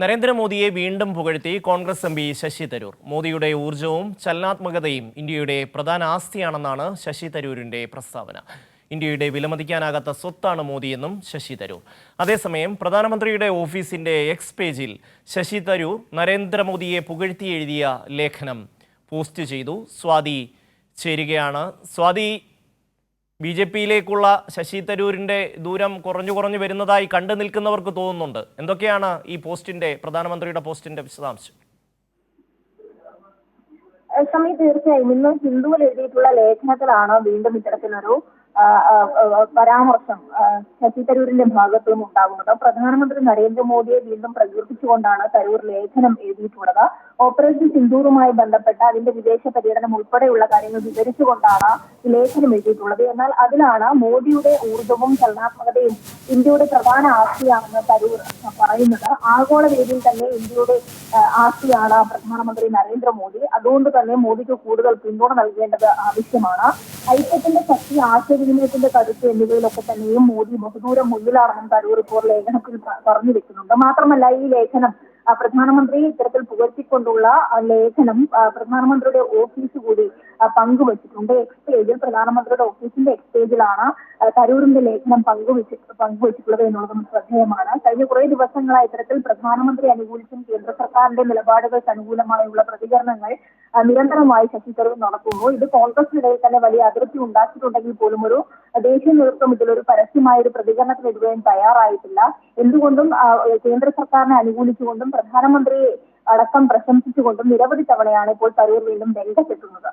നരേന്ദ്രമോദിയെ വീണ്ടും പുകഴ്ത്തി കോൺഗ്രസ് എം പി ശശി തരൂർ. മോദിയുടെ ഊർജവും ചലനാത്മകതയും ഇന്ത്യയുടെ പ്രധാന ആസ്തിയാണെന്നാണ് ശശി തരൂരിന്റെ പ്രസ്താവന. ഇന്ത്യയുടെ വിലമതിക്കാനാകാത്ത സ്വത്താണ് മോദിയെന്നും ശശി തരൂർ. അതേസമയം പ്രധാനമന്ത്രിയുടെ ഓഫീസിന്റെ എക്സ് പേജിൽ ശശി തരൂർ നരേന്ദ്രമോദിയെ പുകഴ്ത്തി എഴുതിയ ലേഖനം പോസ്റ്റ് ചെയ്തു. സ്വാതി ചേരുകയാണ്. സ്വാതി ബി ജെ പിയിലേക്കുള്ള ശശി തരൂരിന്റെ ദൂരം കുറഞ്ഞു കുറഞ്ഞു വരുന്നതായി കണ്ടു നിൽക്കുന്നവർക്ക് തോന്നുന്നുണ്ട്. എന്തൊക്കെയാണ് ഈ പോസ്റ്റിന്റെ പ്രധാനമന്ത്രിയുടെ പോസ്റ്റിന്റെ വിശദാംശം? സമയം സമി തീർച്ചയായും. ഇന്ന് ഹിന്ദുവിൽ എഴുതിയിട്ടുള്ള ലേഖനത്തിലാണ് വീണ്ടും ഇത്തരത്തിലൊരു പരാമർശം ശശി തരൂരിന്റെ ഭാഗത്തു നിന്നും ഉണ്ടാകുന്നത് പ്രധാനമന്ത്രി നരേന്ദ്രമോദിയെ വീണ്ടും പ്രകീർത്തിച്ചുകൊണ്ടാണ് തരൂർ ലേഖനം എഴുതിയിട്ടുള്ളത്. ഓപ്പറേഷൻ സിന്ദൂറുമായി ബന്ധപ്പെട്ട അതിന്റെ വിദേശ പര്യടനം ഉൾപ്പെടെയുള്ള കാര്യങ്ങൾ വിവരിച്ചുകൊണ്ടാണ് ലേഖനം എഴുതിയിട്ടുള്ളത്. എന്നാൽ അതിലാണ് മോദിയുടെ ഊർജവും ചലനാത്മകതയും ഇന്ത്യയുടെ പ്രധാന ആസ്തിയാണെന്ന് തരൂർ പറയുന്നത്. ആഗോള രീതിയിൽ തന്നെ ഇന്ത്യയുടെ ആസ്തിയാണ് പ്രധാനമന്ത്രി നരേന്ദ്രമോദി. അതുകൊണ്ട് തന്നെ മോദിക്ക് കൂടുതൽ പിന്തുണ നൽകേണ്ടത് ആവശ്യമാണ്. ഐക്യത്തിന്റെ ശക്തി ആശയവിനിമയത്തിന്റെ കരുത്ത് എന്നിവയിലൊക്കെ തന്നെയും മോദി ബഹുദൂരം മുന്നിലാണെന്നും തരൂർ ഇപ്പോൾ ലേഖനത്തിൽ പറഞ്ഞു വെക്കുന്നുണ്ട് മാത്രമല്ല ഈ ലേഖനം പ്രധാനമന്ത്രി ഇത്തരത്തിൽ പുകഴ്ത്തിക്കൊണ്ടുള്ള ലേഖനം പ്രധാനമന്ത്രിയുടെ ഓഫീസ് കൂടി പങ്കുവച്ചിട്ടുണ്ട്. എക്സ് പേജിൽ പ്രധാനമന്ത്രിയുടെ ഓഫീസിന്റെ എക്സ് പേജിലാണ് തരൂരിന്റെ ലേഖനം പങ്കുവച്ച് പങ്കുവച്ചിട്ടുള്ളത് എന്നുള്ളതും ശ്രദ്ധേയമാണ്. കഴിഞ്ഞ കുറേ ദിവസങ്ങളായി ഇത്തരത്തിൽ പ്രധാനമന്ത്രി അനുകൂലിച്ചും കേന്ദ്ര സർക്കാരിന്റെ നിലപാടുകൾക്ക് അനുകൂലമായുള്ള പ്രതികരണങ്ങൾ നിരന്തരമായി ശശി തരൂർ നടത്തുന്നു ഇത് കോൺഗ്രസിനിടയിൽ തന്നെ വലിയ അതിർത്തി ഉണ്ടാക്കിയിട്ടുണ്ടെങ്കിൽ പോലും ഒരു ദേശീയ നേതൃത്വം ഇതിലൊരു പരസ്യമായ ഒരു പ്രതികരണത്തിന് ഇതുവരെയും തയ്യാറായിട്ടില്ല. എന്തുകൊണ്ടും കേന്ദ്ര സർക്കാരിനെ അനുകൂലിച്ചുകൊണ്ടും പ്രധാനമന്ത്രിയെ അടക്കം പ്രശംസിച്ചുകൊണ്ടും നിരവധി തവണയാണ് ഇപ്പോൾ തരൂർ വീണ്ടും രംഗത്തെത്തുന്നത്.